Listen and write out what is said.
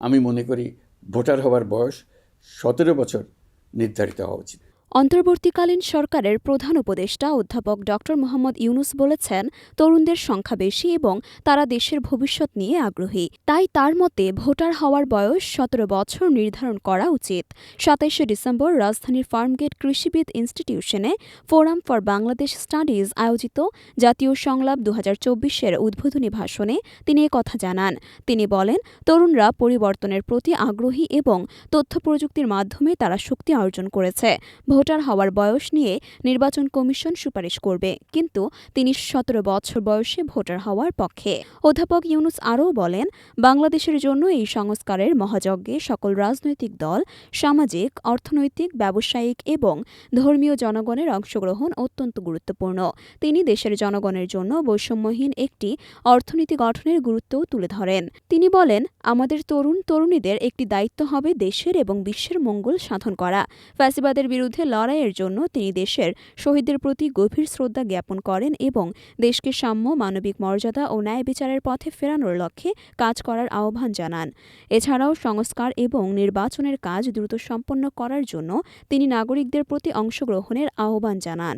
আমি মনে করি ভোটার হওয়ার বয়স সতেরো বছর নির্ধারিত হওয়া উচিত। অন্তর্বর্তীকালীন সরকারের প্রধান উপদেষ্টা অধ্যাপক ড. মোহাম্মদ ইউনুস বলেছেন, তরুণদের সংখ্যা বেশি এবং তারা দেশের ভবিষ্যৎ নিয়ে আগ্রহী। তাই তার মতে ভোটার হওয়ার বয়স সতেরো বছর নির্ধারণ করা উচিত। সাতাইশে ডিসেম্বর রাজধানীর ফার্মগেট কৃষিবিদ ইনস্টিটিউশনে ফোরাম ফর বাংলাদেশ স্টাডিজ আয়োজিত জাতীয় সংলাপ দু চব্বিশের উদ্বোধনী ভাষণে তিনি কথা জানান। তিনি বলেন, তরুণরা পরিবর্তনের প্রতি আগ্রহী এবং তথ্য প্রযুক্তির মাধ্যমে তারা শক্তি অর্জন করেছে। ভোটার হওয়ার বয়স নিয়ে নির্বাচন কমিশন সুপারিশ করবে, কিন্তু তিনি সতেরো বছর বয়সে ভোটার হওয়ার পক্ষে। অধ্যাপক ইউনুস আরও বলেন, বাংলাদেশের জন্য এই সংস্কারের মহাযজ্ঞে সকল রাজনৈতিক দল, সামাজিক, অর্থনৈতিক, ব্যবসায়িক এবং ধর্মীয় জনগণের অংশগ্রহণ অত্যন্ত গুরুত্বপূর্ণ। তিনি দেশের জনগণের জন্য বৈষম্যহীন একটি অর্থনীতি গঠনের গুরুত্বও তুলে ধরেন। তিনি বলেন, আমাদের তরুণ তরুণীদের একটি দায়িত্ব হবে দেশের এবং বিশ্বের মঙ্গল সাধন করা। ফ্যাসিবাদের বিরুদ্ধে লড়াইয়ের জন্য তিনি দেশের শহীদদের প্রতি গভীর শ্রদ্ধা জ্ঞাপন করেন এবং দেশকে সাম্য, মানবিক মর্যাদা ও ন্যায় বিচারের পথে ফেরানোর লক্ষ্যে কাজ করার আহ্বান জানান। এছাড়াও সংস্কার এবং নির্বাচনের কাজ দ্রুত সম্পন্ন করার জন্য তিনি নাগরিকদের প্রতি অংশগ্রহণের আহ্বান জানান।